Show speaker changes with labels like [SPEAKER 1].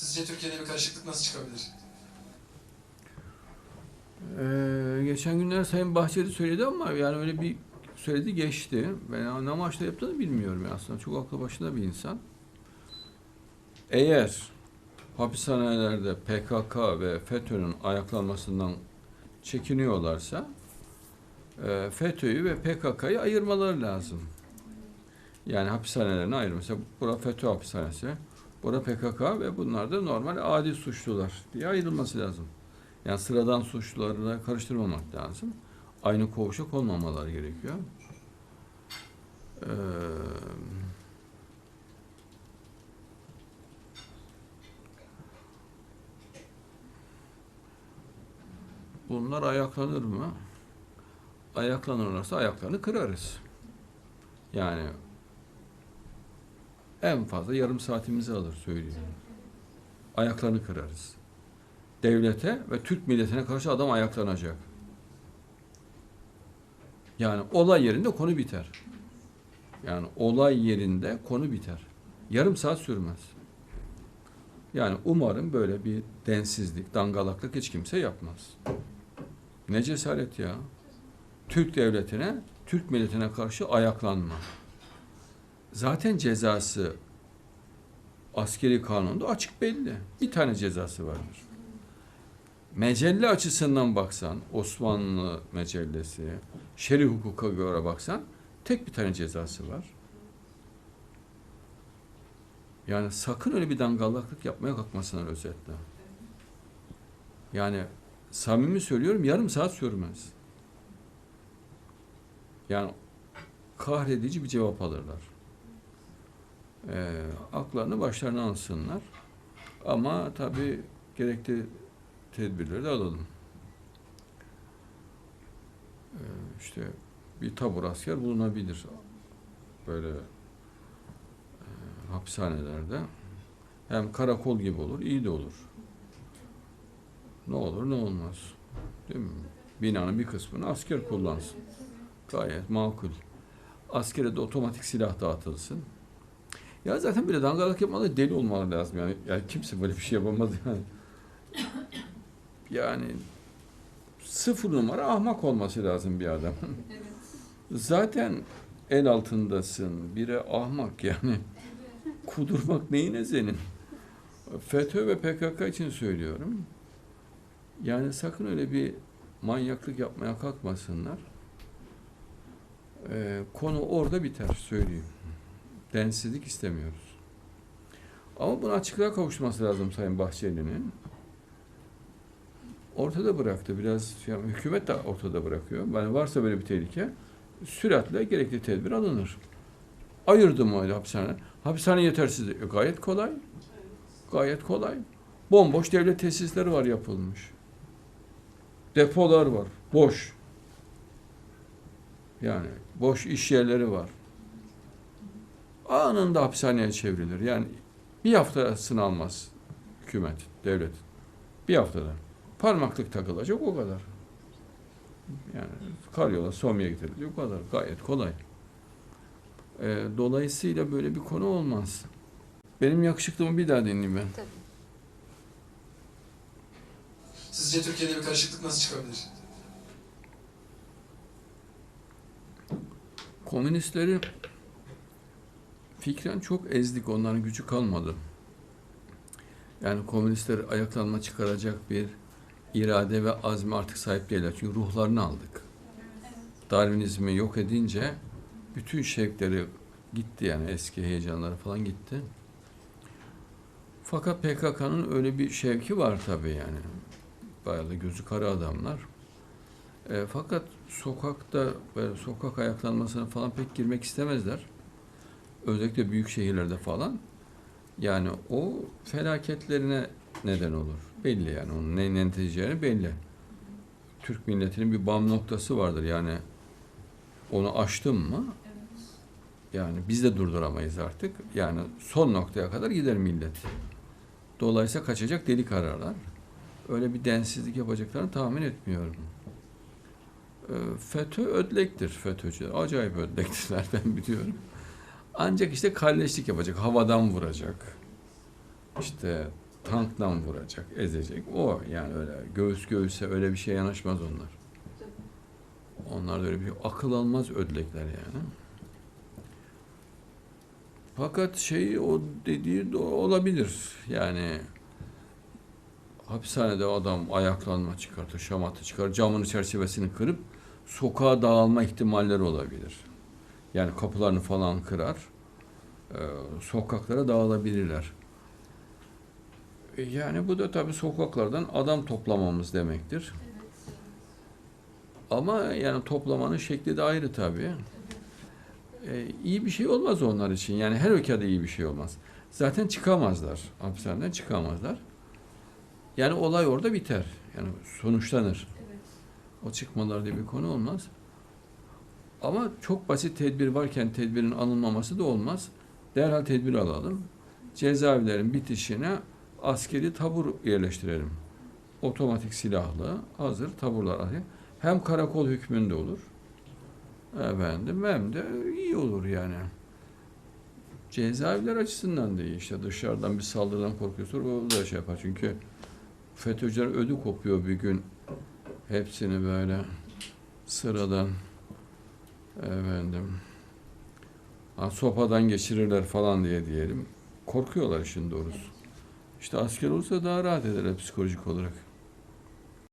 [SPEAKER 1] Sizce Türkiye'de bir karışıklık nasıl çıkabilir?
[SPEAKER 2] Ee, geçen günler Sayın Bahçeli söyledi ama yani öyle bir söyledi geçti. Ben ne amaçla yaptığını bilmiyorum ya aslında. Çok aklı başında bir insan. Eğer hapishanelerde PKK ve FETÖ'nün ayaklanmasından çekiniyorlarsa e, FETÖ'yü ve PKK'yı ayırmaları lazım. Yani hapishanelerini ayır. Mesela bura FETÖ hapishanesi, bura PKK ve bunlar da normal adi suçlular diye ayrılması lazım. Yani sıradan suçlularla karıştırmamak lazım. Aynı koğuşa konmamaları gerekiyor. Ee, bunlar ayaklanır mı? Ayaklanırlarsa ayaklarını kırarız. Yani en fazla yarım saatimizi alır söyleyeyim. Ayaklarını kırarız devlete ve Türk milletine karşı adam ayaklanacak. Yani olay yerinde konu biter. Yani olay yerinde konu biter. Yarım saat sürmez. Yani umarım böyle bir densizlik, dangalaklık hiç kimse yapmaz. Ne cesaret ya. Türk devletine, Türk milletine karşı ayaklanma. Zaten cezası askeri kanunda açık belli. Bir tane cezası vardır mecelle açısından baksan, Osmanlı mecellesi, şer'i hukuka göre baksan, tek bir tane cezası var. Yani sakın öyle bir dangalaklık yapmaya kalkmasınlar özetle. Yani samimi söylüyorum yarım saat sürmez. Yani kahredici bir cevap alırlar. Ee, aklarını başlarına alsınlar. Ama tabii gerekli tedbirleri de alalım. Ee, işte bir tabur asker bulunabilir. Böyle e, hapishanelerde. Hem karakol gibi olur, iyi de olur. Ne olur ne olmaz. Değil mi? Binanın bir kısmını asker kullansın. Gayet makul. Askere de otomatik silah dağıtılsın. Ya zaten böyle dangalak yapmalı deli olmalı lazım yani. Yani kimse böyle bir şey yapamaz yani. Yani sıfır numara ahmak olması lazım bir adam. Zaten el altındasın. Biri ahmak yani. Kudurmak neyine senin? FETÖ ve PKK için söylüyorum. Yani sakın öyle bir manyaklık yapmaya kalkmasınlar. Ee, konu orada biter söyleyeyim. Densizlik istemiyoruz. Ama buna açıklığa kavuşması lazım Sayın Bahçeli'nin ortada bıraktı. Biraz yani hükümet de ortada bırakıyor. Yani varsa böyle bir tehlike süratle gerekli tedbir alınır. Ayırdı mı öyle hapishane? Hapishane yetersizliği e, gayet kolay. Gayet kolay. Bomboş devlet tesisleri var yapılmış. Depolar var. Boş. Yani boş iş yerleri var. Anında hapishaneye çevrilir. Yani bir haftasını almaz hükümet, devlet. Bir haftada. Parmaklık takılacak o kadar. Yani karyola Somya getirilecek o kadar. Gayet kolay. Ee, dolayısıyla böyle bir konu olmaz. Benim yakışıklımı bir daha dinleyeyim ben.
[SPEAKER 3] Tabii.
[SPEAKER 1] Sizce Türkiye'de bir karışıklık nasıl çıkabilir?
[SPEAKER 2] Komünistleri fikren çok ezdik. Onların gücü kalmadı. Yani komünistler ayaklanma çıkaracak bir irade ve azmi artık sahip değiller. Çünkü ruhlarını aldık. Darwinizmi yok edince bütün şevkleri gitti yani eski heyecanları falan gitti. Fakat PKK'nın öyle bir şevki var tabii yani. Bayağı da gözü kara adamlar. E, fakat sokakta böyle sokak ayaklanmasına falan pek girmek istemezler. Özellikle büyük şehirlerde falan. Yani o felaketlerine neden olur. Belli yani onun ne neticelerini belli. Türk milletinin bir bam noktası vardır yani onu aştın mı yani biz de durduramayız artık. Yani son noktaya kadar gider millet. Dolayısıyla kaçacak delik ararlar. Öyle bir densizlik yapacaklarını tahmin etmiyorum. Ee, FETÖ ödlektir FETÖ'cüler. Acayip ödlektirler ben biliyorum. Ancak işte kalleşlik yapacak. Havadan vuracak. İşte tankla vuracak, ezecek. O yani öyle göğüs göğüse öyle bir şey yanaşmaz onlar. Onlar da öyle bir şey. Akıl almaz ödlekler yani. Fakat şey o dediği de olabilir. Yani hapishanede adam ayaklanma çıkartır, şamatı çıkar, camını çerçevesini kırıp sokağa dağılma ihtimalleri olabilir. Yani kapılarını falan kırar, e, sokaklara dağılabilirler. E, Yani bu da tabii sokaklardan adam toplamamız demektir. Ama yani toplamanın şekli de ayrı tabii. E, iyi bir şey olmaz onlar için. Yani her ülkede iyi bir şey olmaz. Zaten çıkamazlar. Hapishaneden çıkamazlar. Yani olay orada biter. Yani sonuçlanır. O çıkmalar diye bir konu olmaz. Ama çok basit tedbir varken tedbirin alınmaması da olmaz. Derhal tedbir alalım. Cezaevlerin bitişine askeri tabur yerleştirelim. Otomatik silahlı, hazır taburlar. Hem karakol hükmünde olur. Efendim hem de iyi olur yani. Cezaevler açısından da iyi işte dışarıdan bir saldırıdan korkuyorsun o da şey yapar çünkü FETÖ'cüler ödü kopuyor bir gün hepsini böyle sıradan efendim sopadan geçirirler falan diye diyelim korkuyorlar işin doğrusu. İşte asker olsa daha rahat ederler psikolojik olarak.